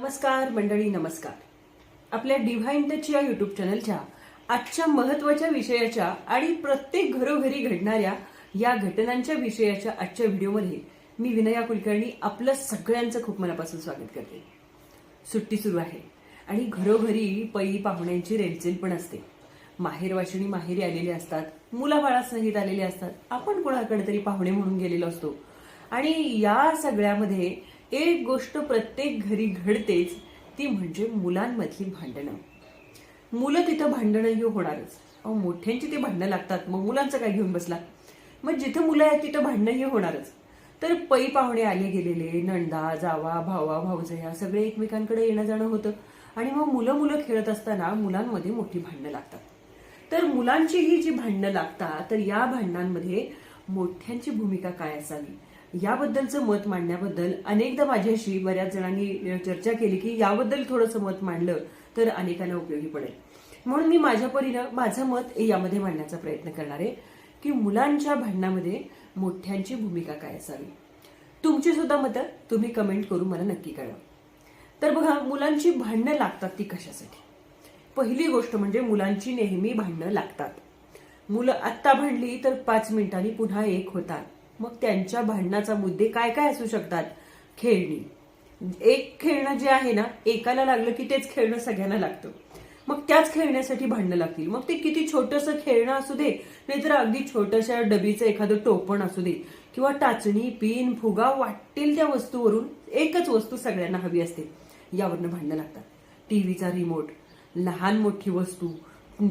नमस्कार मंडळी नमस्कार. आपल्या डिव्हाइन टच या युट्यूब चॅनलच्या आजच्या महत्त्वाच्या विषयाच्या आणि प्रत्येक घरोघरी घडणाऱ्या या घटनांच्या विषयाच्या आजच्या व्हिडिओमध्ये मी विनया कुलकर्णी आपलं सगळ्यांचं खूप मनापासून स्वागत करते. सुट्टी सुरू आहे आणि घरोघरी पै पाहुण्यांची रेलचेल पण असते. माहेर वाशिणी माहेरी आलेले असतात मुलाबाळासहित आलेले असतात. आपण कोणाकडे तरी पाहुणे म्हणून गेलेलो असतो. आणि या सगळ्यामध्ये एक गोष्ट प्रत्येक घरी घडतेच ती म्हणजे मुलांमधली भांडणं. मुलं तिथं भांडणंही होणारच. अहो मोठ्यांची ते भांडणं लागतात मग मुलांचं काय घेऊन बसला? मग जिथं मुलं आहेत तिथं भांडणंही होणारच. तर पै पाहुणे आले गेलेले नंदा जावा भावा भाऊजया सगळे एकमेकांकडे येणं जाणं होतं. आणि मग मुलं मुलं खेळत असताना मुलांमध्ये मोठी भांडणं लागतात. तर मुलांची ही जी भांडणं लागतात तर या भांडणांमध्ये मोठ्यांची भूमिका काय असावी? याबद्दलचं मत मांडण्याबद्दल अनेकदा माझ्याशी बऱ्याच जणांनी चर्चा केली की याबद्दल थोडंसं मत मांडलं तर अनेकांना उपयोगी पडेल. म्हणून मी माझ्या परीनं माझं मत यामध्ये मांडण्याचा प्रयत्न करणार आहे की मुलांच्या भांडणामध्ये मोठ्यांची भूमिका काय असावी. तुमची सुद्धा मतं तुम्ही कमेंट करून मला नक्की कळवा. तर बघा मुलांची भांडणं लागतात ती कशासाठी? पहिली गोष्ट म्हणजे मुलांची नेहमी भांडणं लागतात. मुलं आत्ता भांडली तर पाच मिनिटांनी पुन्हा एक होतात. मग त्यांच्या भांडणाचा मुद्दे काय काय असू शकतात? खेळणी. एक खेळणं जे आहे ना एकाला लागलं की तेच खेळणं सगळ्यांना लागतं. मग त्याच खेळण्यासाठी भांडणं लागतील. मग ते किती छोटंसं खेळणं असू दे नाहीतर अगदी छोट्याशा डबीचं एखादं टोपण असू दे किंवा टाचणी पिन फुगा वाटेल त्या वस्तूवरून एकच वस्तू सगळ्यांना हवी असते. यावरनं भांडणं लागतात. टीव्हीचा रिमोट लहान मोठी वस्तू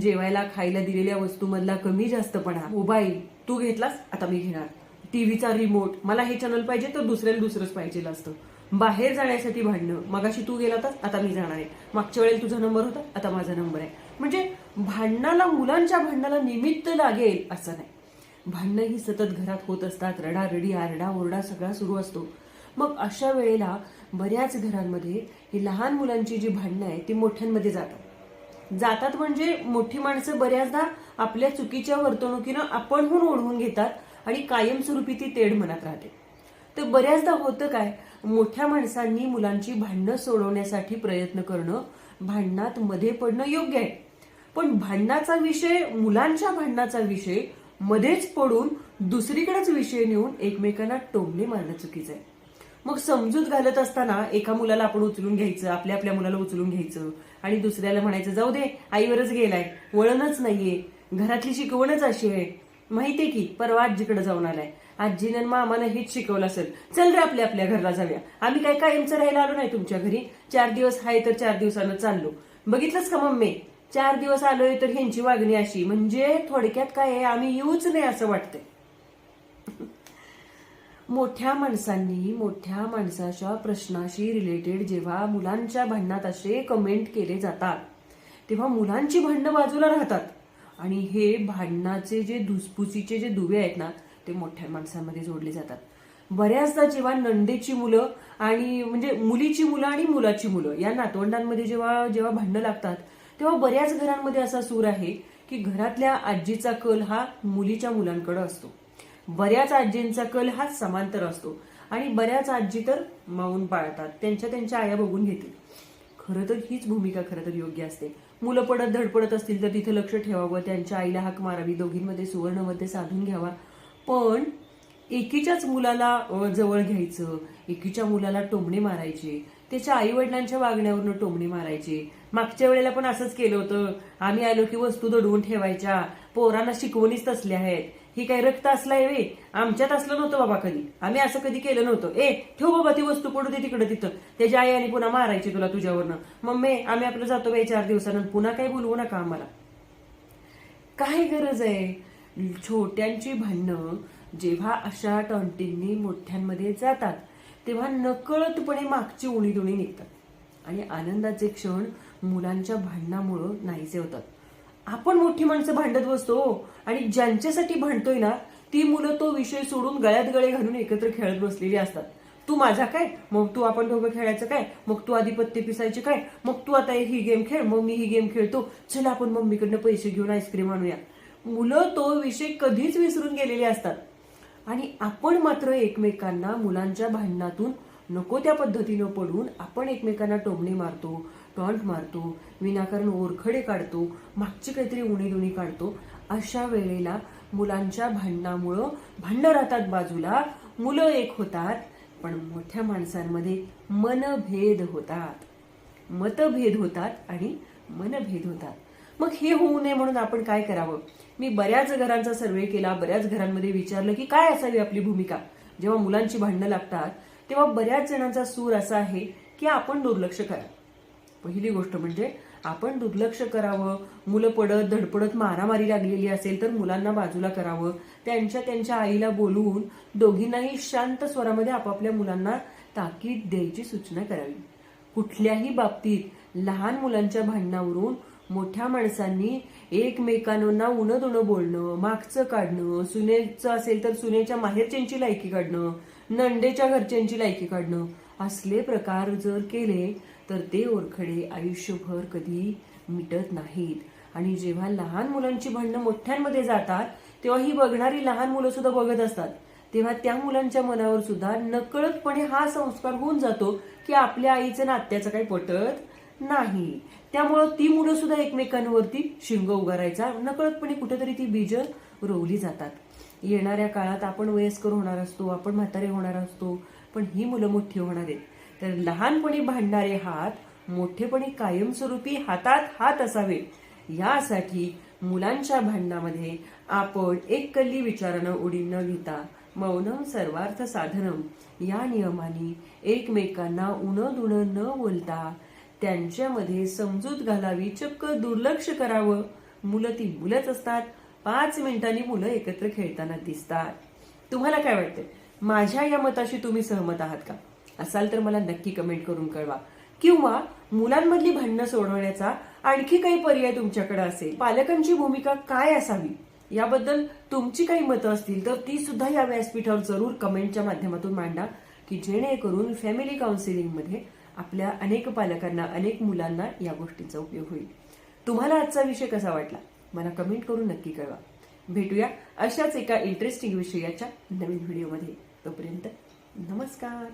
जेवायला खायला दिलेल्या वस्तूमधला कमी जास्तपणा मोबाईल तू घेतलास? आता मी घेणार. टीव्हीचा रिमोट मला हे चॅनल पाहिजे तर दुसऱ्याला दुसरंच पाहिजे असतं बाहेर जाण्यासाठी भांडणं. मगाशी तू गेला होतास आता मी जाणार आहे. मागच्या वेळेला तुझा नंबर होता आता माझा नंबर आहे. म्हणजे भांडणाला मुलांच्या भांडणाला निमित्त लागेल असं नाही. भांडणं ही सतत घरात होत असतात. रडारडी आरडा ओरडा सगळा सुरू असतो. मग अशा वेळेला बऱ्याच घरांमध्ये ही लहान मुलांची जी भांडणं आहे ती मोठ्यांमध्ये जातात. जातात म्हणजे मोठी माणसं बऱ्याचदा आपल्या चुकीच्या वर्तणुकीनं आपणहून ओढवून घेतात. आणि कायमस्वरूपी ती तेढ मनात राहते. तर बऱ्याचदा होतं काय? मोठ्या माणसांनी मुलांची भांडणं सोडवण्यासाठी प्रयत्न करणं भांडणात मध्ये पडणं योग्य आहे. पण भांडणाचा विषय मुलांच्या भांडणाचा विषय मध्येच पडून दुसरीकडेच विषय नेऊन एकमेकांना टोमणे मारणं चुकीचं आहे. मग समजूत घालत असताना एका मुलाला आपण उचलून घ्यायचं आपल्या आपल्या मुलाला उचलून घ्यायचं आणि दुसऱ्याला म्हणायचं जाऊ दे आईवरच गेलाय वळणच नाहीये घरातली शिकवणच अशी आहे. माहितीये की परवा आजीकडे जाऊन आलाय. आजीनं मग आम्हाला हेच शिकवलं असेल. चल रे आपल्या आपल्या घरला जाऊया. आम्ही काय कायमचं राहायला आलो नाही तुमच्या घरी? चार दिवस आहे तर चार दिवसानं चाललो. बघितलंच का मम्मी? चार दिवस आलोय तर ह्यांची वागणी अशी म्हणजे थोडक्यात काय आहे आम्ही येऊच नाही असं वाटतंय. मोठ्या माणसांनी मोठ्या माणसाच्या प्रश्नाशी रिलेटेड जेव्हा मुलांच्या भांडणात असे कमेंट केले जातात तेव्हा मुलांची भांडणं बाजूला राहतात. आणि हे भांडणाचे जे धुसफुसीचे जे दुवे आहेत ना ते मोठ्या माणसांमध्ये जोडले जातात. बऱ्याचदा जेव्हा नंदेची मुलं आणि म्हणजे मुलीची मुलं आणि मुलाची मुलं या नातवंडांमध्ये जेव्हा जेव्हा भांडणं लागतात तेव्हा बऱ्याच घरांमध्ये असा सूर आहे की घरातल्या आजीचा कल हा मुलीच्या मुलांकडे असतो. बऱ्याच आजींचा कल हा समांतर असतो आणि बऱ्याच आजी तर माऊन पाळतात त्यांच्या त्यांच्या आया बघून घेतील. खरं तर हीच भूमिका खरं तर योग्य असते. मुलं पडत धडपडत असतील तर तिथे लक्ष ठेवावं त्यांच्या आईला हाक मारावी दोघींमध्ये सुवर्णमध्ये साधून घ्यावा. पण एकीच्याच मुलाला जवळ घ्यायचं एकीच्या मुलाला टोमणे मारायचे त्याच्या आई वडिलांच्या वागण्यावरनं टोमणे मारायचे. मागच्या वेळेला पण असंच केलं होतं. आम्ही आलो की वस्तू दडवून ठेवायच्या. पोरांना शिकवणीच तसल्या आहेत. ही काय रक्त असलाय वे. आमच्यात असलं नव्हतं बाबा कधी. आम्ही असं कधी केलं नव्हतं. ए ठेव बाबा ती वस्तू पडू दे तिकडं तिथं. त्याच्या आई आणि पुन्हा मारायची तुला तुझ्यावरनं. मम्मी आम्ही आपलं जातो बाई चार दिवसानं. पुन्हा काही बोलवू नका आम्हाला. काय गरज आहे? छोट्यांची भांडणं जेव्हा अशा टॉन्टींनी मोठ्यांमध्ये जातात तेव्हा नकळतपणे मागची उणी दुणी निघतात. आणि आनंदाचे क्षण मुलांच्या भांडणामुळं नाहीसे होतात. आपण मोठी माणसं भांडत बसतो. आणि ज्यांच्यासाठी भांडतोय ना ती मुलं तो विषय सोडून गळ्यात गळे घालून एकत्र खेळत बसलेली असतात. तू माझा काय? मग तू आपण दोघं खेळायचं काय? मग तू आधी पत्ते पिसायचे काय? मग तू आता ही गेम खेळ मग मी ही गेम खेळतो. चला आपण मम्मीकडनं पैसे घेऊन आईस्क्रीम आणूया. मुलं तो विषय कधीच विसरून गेलेले असतात. आणि आपण मात्र एकमेकांना मुलांच्या भांडणातून नको त्या पद्धतीनं पडून आपण एकमेकांना टोमणे मारतो टॉन्ट मारतो विनाकारण ओरखडे काढतो मागची काहीतरी उणी दुणी काढतो अशा वेळेला मुलांच्या भांडणामुळं भांडणं राहतात बाजूला मुलं एक होतात पण मोठ्या माणसांमध्ये मनभेद होतात. मतभेद होतात आणि मनभेद होतात. मग हे होऊ नये म्हणून आपण काय करावं? मी बऱ्याच घरांचा सर्वे केला बऱ्याच घरांमध्ये विचारलं की काय असावी आपली भूमिका? जेव्हा मुलांची भांडणं लागतात तेव्हा बऱ्याच जणांचा सूर असा आहे की आपण दुर्लक्ष करा. पहिली गोष्ट म्हणजे आपण दुर्लक्ष करावं मुलं पडत धडपडत मारामारी लागलेली असेल तर मुलांना बाजूला करावं त्यांच्या त्यांच्या आईला बोलवून दोघींनाही शांत स्वरामध्ये आपापल्या मुलांना ताकीद द्यायची सूचना करावी. कुठल्याही बाबतीत लहान मुलांच्या भांडणावरून मोठ्या माणसांनी एकमेकांना उणं दुणं बोलणं मागचं काढणं सुनेचं असेल तर सुनेच्या माहेरच्यांची लायकी काढणं नंडेच्या घरच्यांची लायकी काढणं असले प्रकार जर केले तर ते ओरखडे आयुष्यभर कधी मिटत नाहीत. आणि जेव्हा लहान मुलांची भांडणं मोठ्यांमध्ये जातात तेव्हा ही बघणारी लहान मुलं सुद्धा बघत असतात. तेव्हा त्या मुलांच्या मनावर सुद्धा नकळतपणे हा संस्कार होऊन जातो की आपल्या आईचं ना आत्याचं काही पटत नाही. त्यामुळं ती मुलं सुद्धा एकमेकांवरती शिंग उगारायचा नकळतपणे कुठेतरी ती बीज रोवली जातात. येणाऱ्या काळात आपण वयस्कर होणार असतो आपण म्हातारे होणार असतो पण ही मुलं मोठी होणार आहेत. तर लहानपणी भांडणारे हात मोठेपणी कायमस्वरूपी हातात हात असावे. यासाठी मुलांच्या भांडणामध्ये आपण एक कल्ली विचारानं उडी न घेता मौनम सर्वार्थ साधनम या नियमाने एकमेकांना उणं दुणं न बोलता त्यांच्यामध्ये समजूत घालावी चक्क दुर्लक्ष करावं. मुलं ती मुलंच असतात. पाच मिनिटांनी मुलं एकत्र खेळताना दिसतात. तुम्हाला काय वाटतं माझ्या या मताशी तुम्ही सहमत आहात का? असाल तर मला नक्की कमेंट करून कळवा. किंवा मुलांमधली भांडणं सोडवण्याचा आणखी काही पर्याय तुमच्याकडे असेल पालकांची भूमिका काय असावी याबद्दल तुमची काही मतं असतील तर ती सुद्धा या व्यासपीठावर जरूर कमेंटच्या माध्यमातून मांडा की जेणेकरून फॅमिली काउन्सिलिंगमध्ये आपल्या अनेक पालकांना अनेक मुलांना या गोष्टीचा उपयोग होईल. तुम्हाला आजचा विषय कसा वाटला? मला कमेंट करून नक्की कळवा. भेटूया अशाच एका इंटरेस्टिंग विषयाच्या नवीन व्हिडिओमध्ये तोपर्यंत नमस्कार!